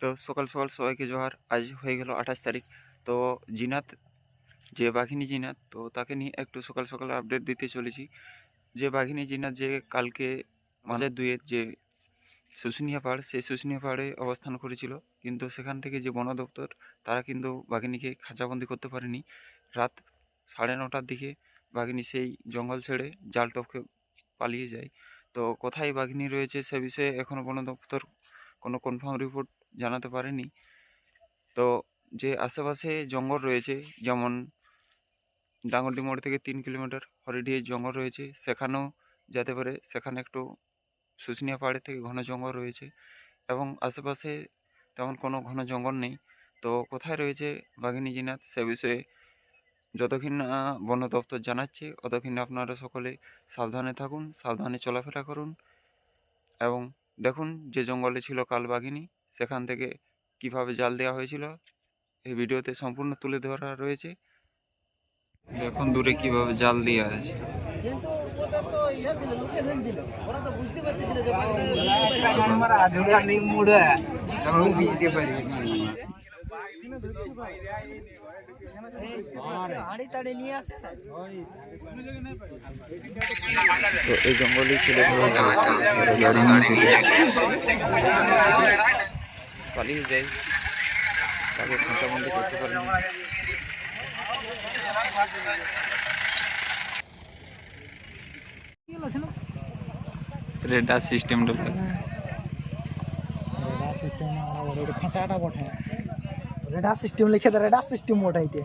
তো সকাল সকাল সবাইকে জোহার। আজ হয়ে গেল আঠাশ তারিখ। তো জিনাত, যে বাঘিনী জিনাত, তো তাকে নিয়ে একটু সকাল সকাল আপডেট দিতে চলেছি। যে বাঘিনী জিনাত যে কালকে মাঝের দুয়ের যে শুশুনিয়া পাহাড়, সেই শুশুনিয়া পাহাড়ে অবস্থান করেছিল। কিন্তু সেখান থেকে যে বন দপ্তর, তারা কিন্তু বাঘিনীকে খাঁচাবন্দি করতে পারেনি। রাত সাড়ে নটার দিকে বাঘিনী সেই জঙ্গল ছেড়ে জাল টপকে পালিয়ে যায়। তো কোথায় বাঘিনী রয়েছে সে বিষয়ে এখনও বন দপ্তর কোনো কনফার্ম রিপোর্ট জানাতে পারেনি। তো যে আশেপাশে জঙ্গল রয়েছে, যেমন ডাঙ্গরডি মোড় থেকে তিন কিলোমিটার হরিডিয়ে জঙ্গল রয়েছে, সেখানেও যেতে পারে। সেখানে একটু শুশুনিয়া পাহাড়ের থেকে ঘন জঙ্গল রয়েছে এবং আশেপাশে তেমন কোনো ঘন জঙ্গল নেই। তো কোথায় রয়েছে বাঘিনী জিনাত সে বিষয়ে যতক্ষণ না বন দপ্তর জানাচ্ছে ততক্ষণ আপনারা সকলে সাবধানে থাকুন, সাবধানে চলাফেরা করুন। এবং দেখুন, যে জঙ্গলে ছিল কালবাঘিনী সেখান থেকে কীভাবে জাল দেওয়া হয়েছিল, এই ভিডিওতে সম্পূর্ণ তুলে ধরা রয়েছে। দেখুন দূরে কীভাবে জাল দেওয়া আছে। বুঝতে তো এই জঙ্গলেই ছিল পালিয়ে যাই তাকে খাঁচাবন্দি করতে পারেনি রেডার সিস্টেমটা রেডার সিস্টেম খাঁচাটা বটে। রেডার সিস্টেম লিখে দে রেডার সিস্টেম ওটা এটা